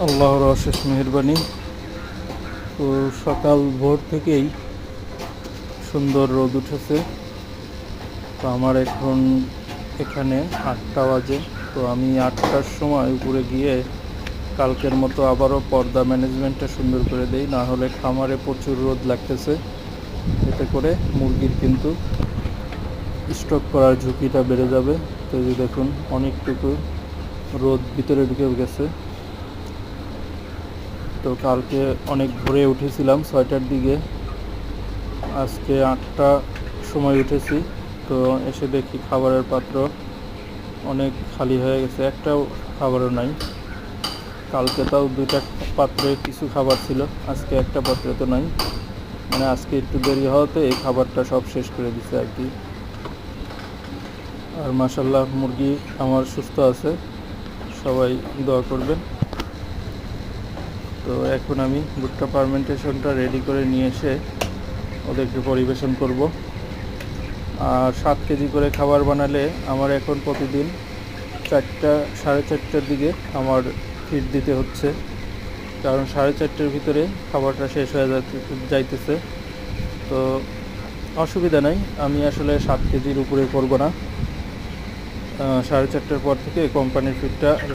আল্লাহর অশেষ মেহরবানি। তো সকাল ভোর থেকেই সুন্দর রোদ উঠেছে। তো আমার এখন এখানে আটটা বাজে। তো আমি আটটার সময় উপরে গিয়ে কালকের মতো আবারও পর্দা ম্যানেজমেন্টটা সুন্দর করে দেই। না হলে খামারে প্রচুর রোদ লাগতেছে। এতে করে মুরগির কিন্তু স্টক করার ঝুঁকিটা বেড়ে যাবে। তো দেখুন, অনেকটুকু রোদ ভিতরে ঢুকে গেছে। তো কালকে অনেক ভোরে উঠেছিলাম ছয়টার দিকে। আজকে আটটা সময় উঠেছি, তো এসে দেখি খাবারের পাত্র অনেক খালি হয়ে গেছে, একটাও খাবারও নাই। কালকে তাও দুইটা পাত্রে কিছু খাবার ছিল, আজকে একটা পাত্রে তো নাই। মানে আজকে একটু দেরি হওয়াতে এই খাবারটা সব শেষ করে দিছে আর কি। আর মাসাল্লাহ মুরগি আমার সুস্থ আছে, সবাই দোয়া করবেন। তো এখন আমি ভুট্টা পারমেন্টেশনটা রেডি করে নিয়ে এসে ওদেরকে পরিবেশন করব। আর সাত কেজি করে খাবার বানালে আমার এখন প্রতিদিন চারটা, সাড়ে চারটার দিকে আমার ফিট দিতে হচ্ছে। কারণ সাড়ে চারটার ভিতরে খাবারটা শেষ হয়ে যাইতেছে। তো অসুবিধা নাই, আমি আসলে সাত কেজির উপরে করব না। সাড়ে চারটার পর থেকে কোম্পানির ফিডটা